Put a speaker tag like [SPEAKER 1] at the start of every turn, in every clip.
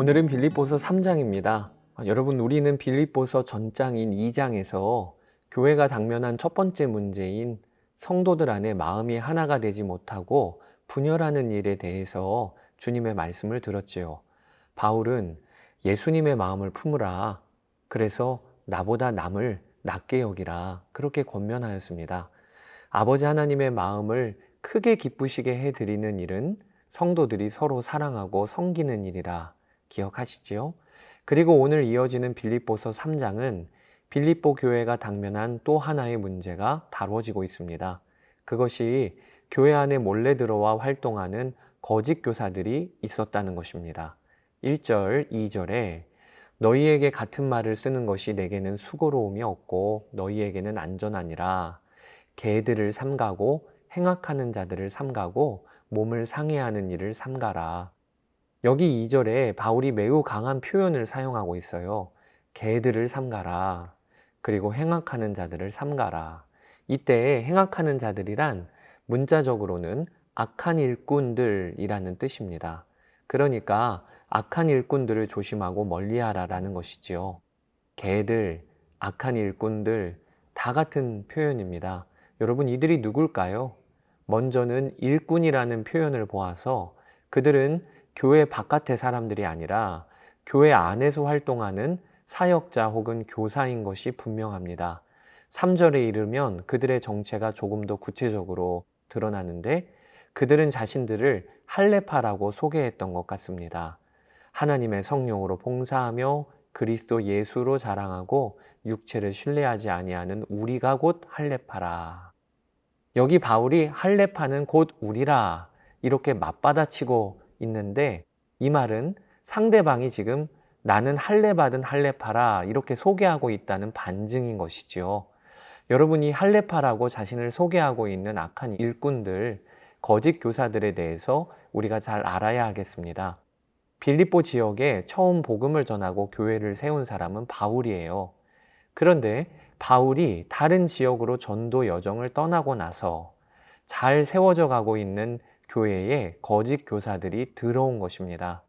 [SPEAKER 1] 오늘은 빌립보서 3장입니다. 여러분 우리는 빌립보서 전장인 2장에서 교회가 당면한 첫 번째 문제인 성도들 안에 마음이 하나가 되지 못하고 분열하는 일에 대해서 주님의 말씀을 들었지요. 바울은 예수님의 마음을 품으라. 그래서 나보다 남을 낮게 여기라. 그렇게 권면하였습니다. 아버지 하나님의 마음을 크게 기쁘시게 해드리는 일은 성도들이 서로 사랑하고 섬기는 일이라 기억하시지요? 그리고 오늘 이어지는 빌립보서 3장은 빌립보 교회가 당면한 또 하나의 문제가 다루어지고 있습니다. 그것이 교회 안에 몰래 들어와 활동하는 거짓 교사들이 있었다는 것입니다. 1절, 2절에 너희에게 같은 말을 쓰는 것이 내게는 수고로움이 없고 너희에게는 안전하니라. 개들을 삼가고 행악하는 자들을 삼가고 몸을 상해하는 일을 삼가라. 여기 2절에 바울이 매우 강한 표현을 사용하고 있어요. 개들을 삼가라. 그리고 행악하는 자들을 삼가라. 이때 행악하는 자들이란 문자적으로는 악한 일꾼들이라는 뜻입니다. 그러니까 악한 일꾼들을 조심하고 멀리하라라는 것이지요. 개들, 악한 일꾼들 다 같은 표현입니다. 여러분 이들이 누굴까요? 먼저는 일꾼이라는 표현을 보아서 그들은 교회 바깥의 사람들이 아니라 교회 안에서 활동하는 사역자 혹은 교사인 것이 분명합니다. 3절에 이르면 그들의 정체가 조금 더 구체적으로 드러나는데 그들은 자신들을 할레파라고 소개했던 것 같습니다. 하나님의 성령으로 봉사하며 그리스도 예수로 자랑하고 육체를 신뢰하지 아니하는 우리가 곧 할레파라. 여기 바울이 할레파는 곧 우리라 이렇게 맞받아치고 있는데 이 말은 상대방이 지금 나는 할례 받은 할례파라 이렇게 소개하고 있다는 반증인 것이지요. 여러분이 할례파라고 자신을 소개하고 있는 악한 일꾼들, 거짓 교사들에 대해서 우리가 잘 알아야 하겠습니다. 빌립보 지역에 처음 복음을 전하고 교회를 세운 사람은 바울이에요. 그런데 바울이 다른 지역으로 전도 여정을 떠나고 나서 잘 세워져 가고 있는 교회에 거짓 교사들이 들어온 것입니다.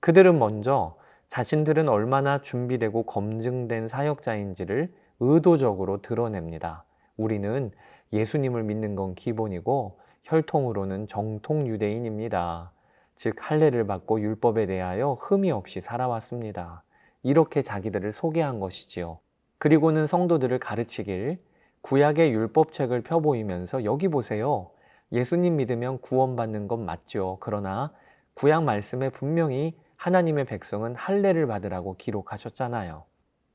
[SPEAKER 1] 그들은 먼저 자신들은 얼마나 준비되고 검증된 사역자인지를 의도적으로 드러냅니다. 우리는 예수님을 믿는 건 기본이고 혈통으로는 정통 유대인입니다. 즉 할례를 받고 율법에 대하여 흠이 없이 살아왔습니다. 이렇게 자기들을 소개한 것이지요. 그리고는 성도들을 가르치길 구약의 율법책을 펴보이면서 여기 보세요. 예수님 믿으면 구원받는 건 맞죠. 그러나 구약 말씀에 분명히 하나님의 백성은 할례를 받으라고 기록하셨잖아요.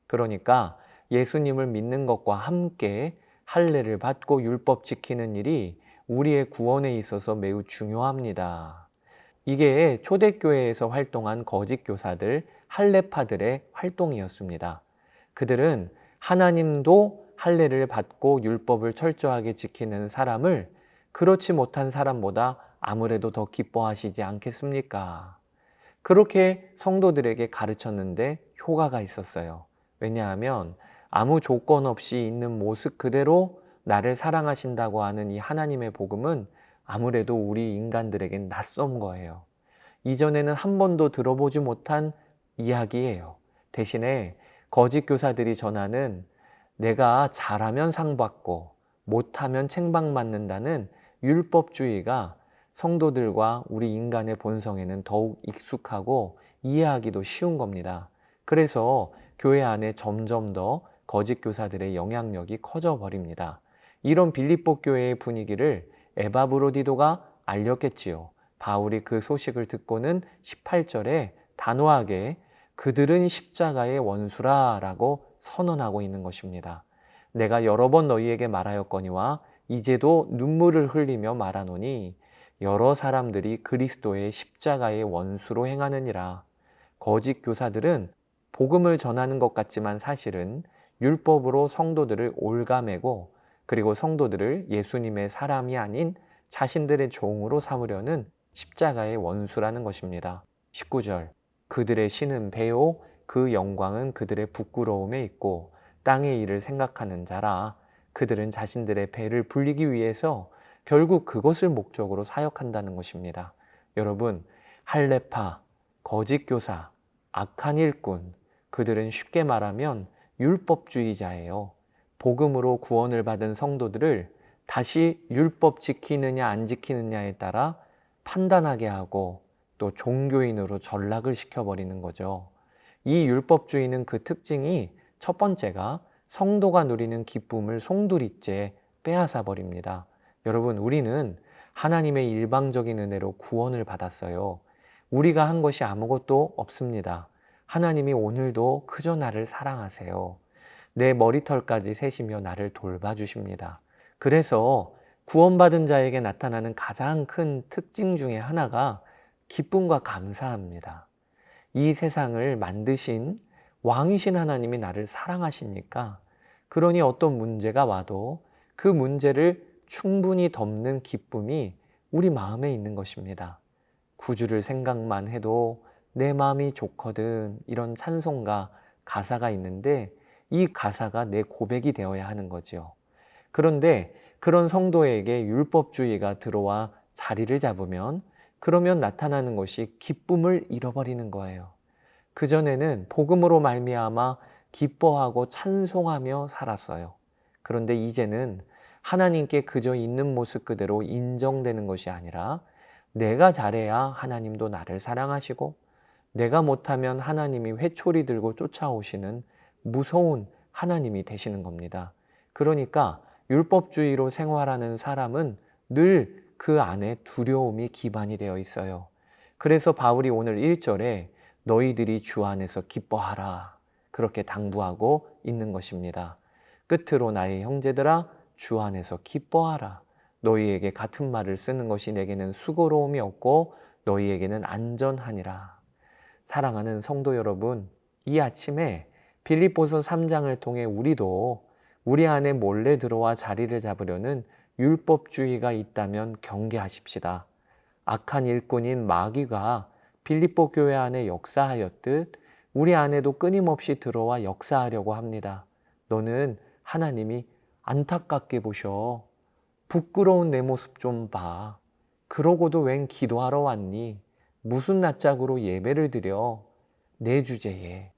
[SPEAKER 1] 그러니까 예수님을 믿는 것과 함께 할례를 받고 율법 지키는 일이 우리의 구원에 있어서 매우 중요합니다. 이게 초대교회에서 활동한 거짓 교사들, 할례파들의 활동이었습니다. 그들은 하나님도 할례를 받고 율법을 철저하게 지키는 사람을 그렇지 못한 사람보다 아무래도 더 기뻐하시지 않겠습니까? 그렇게 성도들에게 가르쳤는데 효과가 있었어요. 왜냐하면 아무 조건 없이 있는 모습 그대로 나를 사랑하신다고 하는 이 하나님의 복음은 아무래도 우리 인간들에겐 낯선 거예요. 이전에는 한 번도 들어보지 못한 이야기예요. 대신에 거짓 교사들이 전하는 내가 잘하면 상 받고 못하면 책망받는다는 율법주의가 성도들과 우리 인간의 본성에는 더욱 익숙하고 이해하기도 쉬운 겁니다. 그래서 교회 안에 점점 더 거짓 교사들의 영향력이 커져 버립니다. 이런 빌립보 교회의 분위기를 에바브로디도가 알렸겠지요. 바울이 그 소식을 듣고는 18절에 단호하게 그들은 십자가의 원수라 라고 선언하고 있는 것입니다. 내가 여러 번 너희에게 말하였거니와 이제도 눈물을 흘리며 말하노니 여러 사람들이 그리스도의 십자가의 원수로 행하느니라. 거짓 교사들은 복음을 전하는 것 같지만 사실은 율법으로 성도들을 올가매고 그리고 성도들을 예수님의 사람이 아닌 자신들의 종으로 삼으려는 십자가의 원수라는 것입니다. 19절. 그들의 신은 배요, 그 영광은 그들의 부끄러움에 있고 땅의 일을 생각하는 자라. 그들은 자신들의 배를 불리기 위해서 결국 그것을 목적으로 사역한다는 것입니다. 여러분, 할레파, 거짓 교사, 악한 일꾼, 그들은 쉽게 말하면 율법주의자예요. 복음으로 구원을 받은 성도들을 다시 율법 지키느냐 안 지키느냐에 따라 판단하게 하고 또 종교인으로 전락을 시켜버리는 거죠. 이 율법주의는 그 특징이 첫 번째가 성도가 누리는 기쁨을 송두리째 빼앗아 버립니다. 여러분, 우리는 하나님의 일방적인 은혜로 구원을 받았어요. 우리가 한 것이 아무것도 없습니다. 하나님이 오늘도 그저 나를 사랑하세요. 내 머리털까지 세시며 나를 돌봐주십니다. 그래서 구원받은 자에게 나타나는 가장 큰 특징 중에 하나가 기쁨과 감사합니다. 이 세상을 만드신 왕이신 하나님이 나를 사랑하시니까 그러니 어떤 문제가 와도 그 문제를 충분히 덮는 기쁨이 우리 마음에 있는 것입니다. 구주를 생각만 해도 내 마음이 좋거든 이런 찬송가 가사가 있는데 이 가사가 내 고백이 되어야 하는 거지요. 그런데 그런 성도에게 율법주의가 들어와 자리를 잡으면 그러면 나타나는 것이 기쁨을 잃어버리는 거예요. 그 전에는 복음으로 말미암아 기뻐하고 찬송하며 살았어요. 그런데 이제는 하나님께 그저 있는 모습 그대로 인정되는 것이 아니라 내가 잘해야 하나님도 나를 사랑하시고 내가 못하면 하나님이 회초리 들고 쫓아오시는 무서운 하나님이 되시는 겁니다. 그러니까 율법주의로 생활하는 사람은 늘 그 안에 두려움이 기반이 되어 있어요. 그래서 바울이 오늘 1절에 너희들이 주 안에서 기뻐하라. 그렇게 당부하고 있는 것입니다. 끝으로 나의 형제들아 주 안에서 기뻐하라. 너희에게 같은 말을 쓰는 것이 내게는 수고로움이 없고 너희에게는 안전하니라. 사랑하는 성도 여러분, 이 아침에 빌립보서 3장을 통해 우리도 우리 안에 몰래 들어와 자리를 잡으려는 율법주의가 있다면 경계하십시다. 악한 일꾼인 마귀가 빌립보 교회 안에 역사하였듯 우리 안에도 끊임없이 들어와 역사하려고 합니다. 너는 하나님이 안타깝게 보셔. 부끄러운 내 모습 좀 봐. 그러고도 웬 기도하러 왔니? 무슨 낯짝으로 예배를 드려? 내 주제에.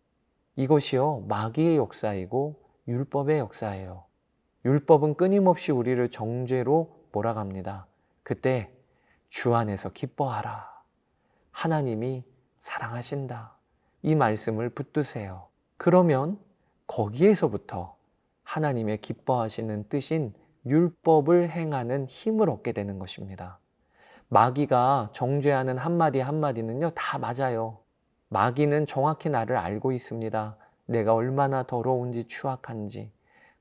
[SPEAKER 1] 이것이요, 마귀의 역사이고 율법의 역사예요. 율법은 끊임없이 우리를 정죄로 몰아갑니다. 그때 주 안에서 기뻐하라. 하나님이 사랑하신다. 이 말씀을 붙드세요. 그러면 거기에서부터 하나님의 기뻐하시는 뜻인 율법을 행하는 힘을 얻게 되는 것입니다. 마귀가 정죄하는 한마디 한마디는요, 다 맞아요. 마귀는 정확히 나를 알고 있습니다. 내가 얼마나 더러운지 추악한지.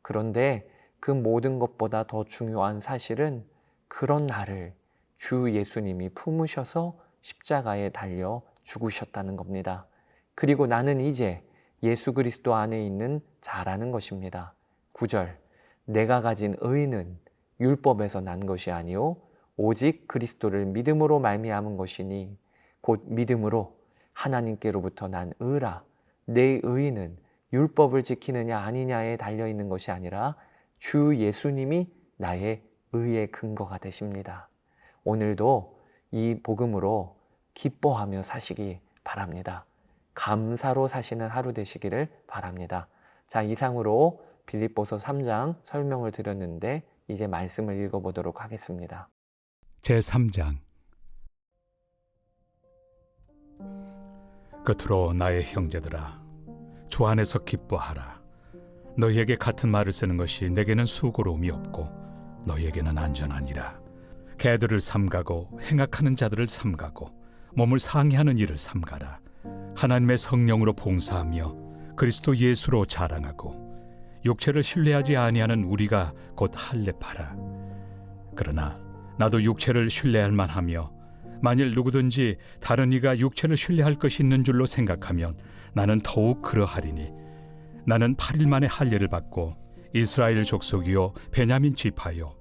[SPEAKER 1] 그런데 그 모든 것보다 더 중요한 사실은 그런 나를 주 예수님이 품으셔서 십자가에 달려 죽으셨다는 겁니다. 그리고 나는 이제 예수 그리스도 안에 있는 자라는 것입니다. 9절 내가 가진 의는 율법에서 난 것이 아니요 오직 그리스도를 믿음으로 말미암은 것이니 곧 믿음으로 하나님께로부터 난 의라 내 의는 율법을 지키느냐 아니냐에 달려 있는 것이 아니라 주 예수님이 나의 의의 근거가 되십니다. 오늘도 이 복음으로 기뻐하며 사시기 바랍니다. 감사로 사시는 하루 되시기를 바랍니다. 자, 이상으로 빌립보서 3장 설명을 드렸는데 이제 말씀을 읽어보도록 하겠습니다.
[SPEAKER 2] 제 3장 끝으로 나의 형제들아 주 안에서 기뻐하라 너희에게 같은 말을 쓰는 것이 내게는 수고로움이 없고 너희에게는 안전하니라 개들을 삼가고 행악하는 자들을 삼가고 몸을 상해하는 일을 삼가라. 하나님의 성령으로 봉사하며 그리스도 예수로 자랑하고 육체를 신뢰하지 아니하는 우리가 곧 할례파라. 그러나 나도 육체를 신뢰할 만하며 만일 누구든지 다른 이가 육체를 신뢰할 것이 있는 줄로 생각하면 나는 더욱 그러하리니 나는 8일 만에 할례를 받고 이스라엘 족속이요 베냐민 지파요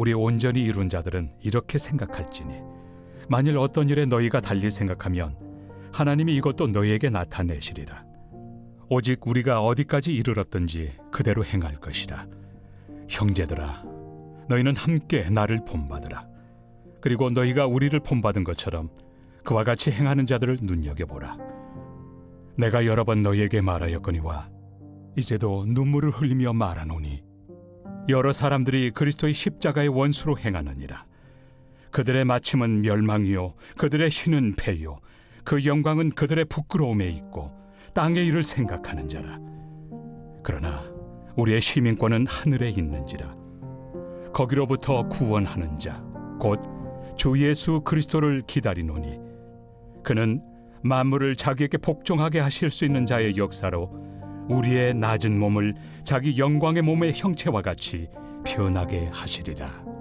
[SPEAKER 2] 우리 온전히 이룬 자들은 이렇게 생각할지니 만일 어떤 일에 너희가 달리 생각하면 하나님이 이것도 너희에게 나타내시리라. 오직 우리가 어디까지 이르렀든지 그대로 행할 것이라. 형제들아, 너희는 함께 나를 본받으라. 그리고 너희가 우리를 본받은 것처럼 그와 같이 행하는 자들을 눈여겨보라. 내가 여러 번 너희에게 말하였거니와 이제도 눈물을 흘리며 말하노니 여러 사람들이 그리스도의 십자가의 원수로 행하느니라. 그들의 마침은 멸망이요 그들의 신은 패요 그 영광은 그들의 부끄러움에 있고 땅의 일을 생각하는 자라. 그러나 우리의 시민권은 하늘에 있는지라. 거기로부터 구원하는 자 곧 주 예수 그리스도를 기다리노니 그는 만물을 자기에게 복종하게 하실 수 있는 자의 역사로 우리의 낮은 몸을 자기 영광의 몸의 형체와 같이 변하게 하시리라.